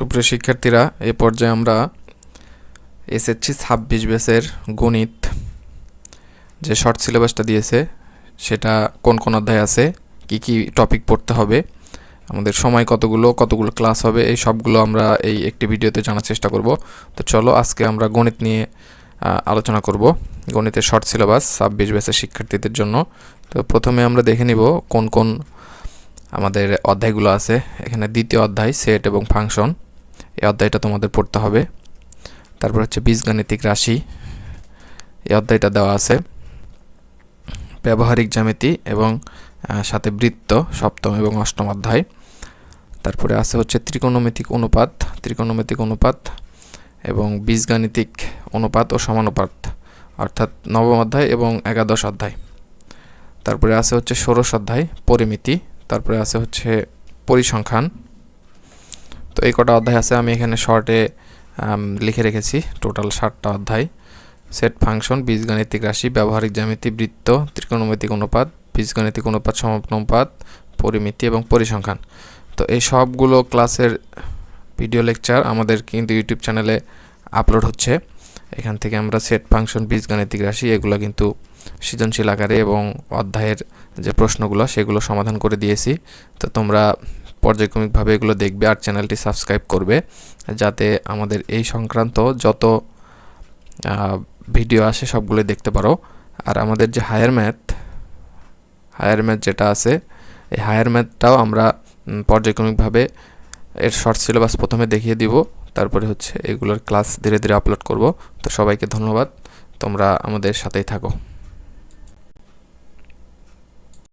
সুপ্রিয় শিক্ষার্থীরা, এ পর্যায়ে আমরা এসএসসি ছাব্বিশ বেসের গণিত যে শর্ট সিলেবাসটা দিয়েছে, সেটা কোন কোন অধ্যায় আছে, কি কি টপিক পড়তে হবে, আমাদের সময় কতগুলো কতগুলো ক্লাস হবে, এই সবগুলো আমরা এই একটি ভিডিওতে জানার চেষ্টা করব। তো চলো আজকে আমরা গণিত নিয়ে আলোচনা করব, গণিতের শর্ট সিলেবাস ছাব্বিশ বেসের শিক্ষার্থীদের জন্য। তো প্রথমে আমরা দেখে নিব কোন কোন আমাদের অধ্যায়গুলো আছে। এখানে দ্বিতীয় অধ্যায় সেট এবং ফাংশন এই অধ্যায়টা তোমাদের পড়তে হবে। তারপর হচ্ছে বীজগাণিতিক রাশি। এই অধ্যায়টা দেওয়া আছে। ব্যবহারিক জ্যামিতি এবং সাথে বৃত্ত সপ্তম এবং অষ্টম অধ্যায়। তারপরে আছে হচ্ছে ত্রিকোণমিতিক অনুপাত ত্রিকোণমিতিক অনুপাত এবং বীজগাণিতিক অনুপাত ও সমানুপাত, অর্থাৎ নবম অধ্যায় এবং একাদশ অধ্যায়। তারপরে আছে হচ্ছে ষোড়শ অধ্যায়, পরিমিতি। তারপরে আছে হচ্ছে পরিসংখ্যান। তো এই কটা অধ্যায় আছে আমি এখানে শর্টে লিখে রেখেছি। টোটাল ষাটটা অধ্যায়। সেট ফাংশন বীজগাণিতিক রাশি, ব্যবহারিক জ্যামিতি, বৃত্ত, ত্রিকোণমিতিক অনুপাত, বীজগাণিতিক অনুপাত সমানুপাত পরিমিতি এবং পরিসংখ্যান। তো এই সবগুলো ক্লাসের ভিডিও লেকচার আমাদের কিন্তু ইউটিউব চ্যানেলে আপলোড হচ্ছে। এখান থেকে আমরা সেট ফাংশন বীজগাণিতিক রাশি, এগুলো কিন্তু সৃজনশীল আকারে এবং অধ্যায়ের যে প্রশ্নগুলো, সেগুলো সমাধান করে দিয়েছি। তো তোমরা পর্যায়ক্রমিকভাবে এগুলো দেখবে আর চ্যানেলটি সাবস্ক্রাইব করবে, যাতে আমাদের এই সংক্রান্ত যত ভিডিও আসে সবগুলো দেখতে পারো। আর আমাদের যে হায়ার ম্যাথ হায়ার ম্যাথ যেটা আছে, এই হায়ার ম্যাথটাও আমরা পর্যায়ক্রমিকভাবে এর শর্ট সিলেবাস প্রথমে দেখিয়ে দিব, তারপরে হচ্ছে এগুলোর ক্লাস ধীরে ধীরে আপলোড করব। তো সবাইকে ধন্যবাদ, তোমরা আমাদের সাথেই থাকো।